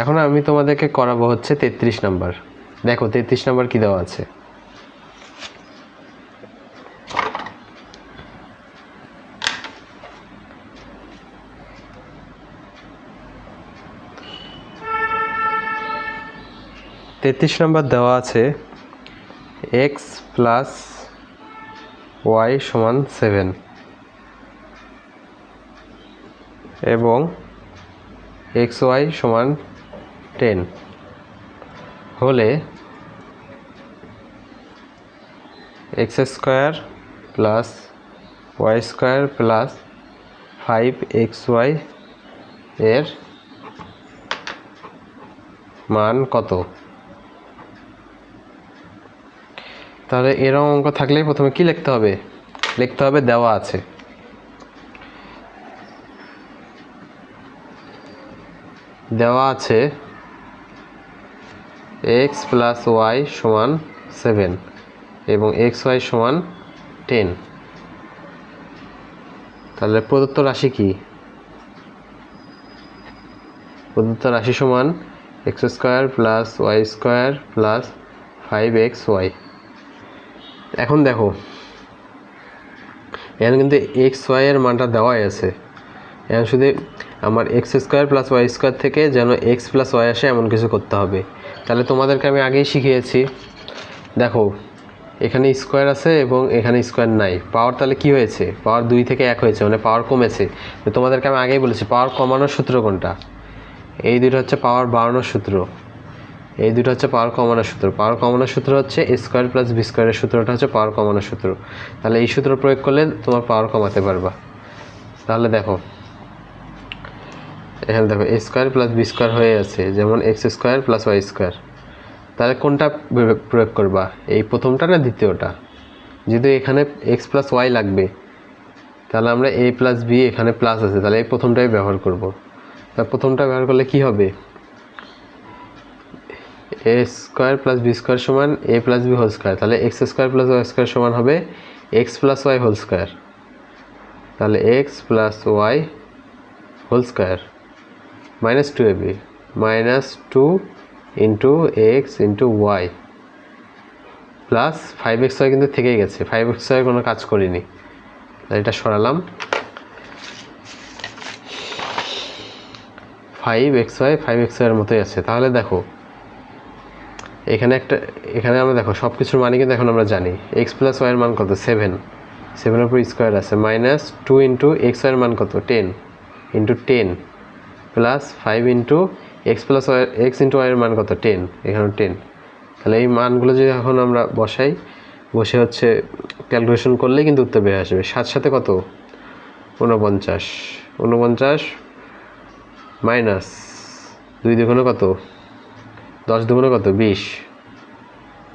এখন আমি তোমাদেরকে করাবো হচ্ছে তেত্রিশ নাম্বার। দেখো, তেত্রিশ নাম্বার কি দেওয়া আছে? তেত্রিশ নাম্বার দেওয়া আছে এক্স প্লাস ওয়াই সমান সেভেন এবং এক্স ওয়াই সমান টেন হলে X square plus Y square plus five X Y এর মান কত? তাহলে এরকম অঙ্ক থাকলে প্রথমে কি লিখতে হবে? লিখতে হবে দেওয়া আছে। দেওয়া আছে এক্স প্লাস ওয়াই সমান সেভেন এবং এক্স ওয়াই সমান টেন তাহলে প্রদত্ত রাশি কি? প্রদত্ত রাশি সমান X square plus Y square plus five X Y এখন দেখো, এখানে কিন্তু এক্স ওয়াই এর মানটা দেওয়াই আছে। এখন শুধু আমার X square plus Y square থেকে যেন এক্স প্লাস ওয়াই আসে এমন কিছু করতে হবে। তাহলে তোমাদেরকে আমি আগেই শিখিয়েছি। দেখো, এখানে স্কোয়ার আছে এবং এখানে স্কোয়ার নাই। পাওয়ার তাহলে কি হয়েছে? পাওয়ার দুই থেকে এক হয়েছে মানে পাওয়ার কমেছে। তো তোমাদেরকে আমি আগেই বলেছি পাওয়ার কমানোর সূত্র কোনটা? এই দুটো হচ্ছে পাওয়ার বাড়ানোর সূত্র। এই দুটো হচ্ছে পাওয়ার কমানোর সূত্র। পাওয়ার কমানোর সূত্র হচ্ছে স্কোয়ার প্লাস বি স্কোয়ারের সূত্রটা হচ্ছে পাওয়ার কমানোর সূত্র। তাহলে এই সূত্র প্রয়োগ করলে তোমার পাওয়ার কমাতে পারবা। তাহলে দেখো এখানে দেখো A square plus B square হয়ে আছে, যেমন X square plus Y square তাহলে কোনটা প্রয়োগ- করবা? এই প্রথমটা না দ্বিতীয়টা? যদি এখানে এক্স প্লাস ওয়াই লাগবে, তাহলে আমরা এ প্লাস বি এখানে প্লাস আছে, তাহলে এই প্রথমটাই ব্যবহার করব। তা প্রথমটা ব্যবহার করলে কি হবে? A square plus b square সমান a plus b whole square তাহলে x square plus y square সমান হবে x plus y whole square তাহলে x plus y whole square minus two a b minus two into x into y plus five x y কিন্তু থেকেই গেছে। Five x Y কোনো কাজ করিনি। এটা সরালাম। Five x y five x ওয়াইয়ের মতোই আছে। তাহলে দেখো, এখানে একটা, এখানে আমরা দেখো সব কিছুর মানে কিন্তু এখন আমরা জানি। এক্স প্লাস ওয়াইয়ের মান কত? সেভেন সেভেনের উপর স্কোয়ার আছে। মাইনাস টু ইন্টু এক্স ওয়াইয়ের মান কত? Ten into ten plus five into x plus y x into ওয়াইয়ের মান কত? টেন এখানে টেন তাহলে এই মানগুলো যদি এখন আমরা বসাই, বসে হচ্ছে ক্যালকুলেশন করলেই কিন্তু উত্তর বেরিয়ে আসবে। সাত সাথে কত? ঊনপঞ্চাশ। ঊনপঞ্চাশ মাইনাস দুই দুগুণে কত? দশ দুগুণে কত? বিশ।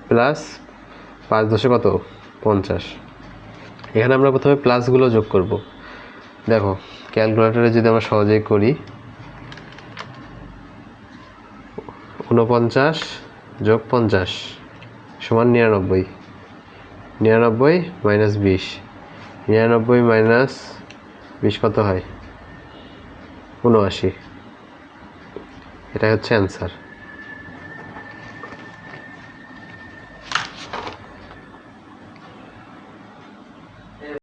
প্লাস পাঁচ দশে কত? পঞ্চাশ। এখানে আমরা প্রথমে প্লাসগুলো যোগ করব। দেখো ক্যালকুলেটরে যদি আমরা সহজেই করি ঊনপঞ্চাশ যোগ পঞ্চাশ সমান নিরানব্বই। নিরানব্বই মাইনাস বিশ। নিরানব্বই মাইনাস বিশ কত হয়? উনআশি এটা হচ্ছে অ্যান্সার।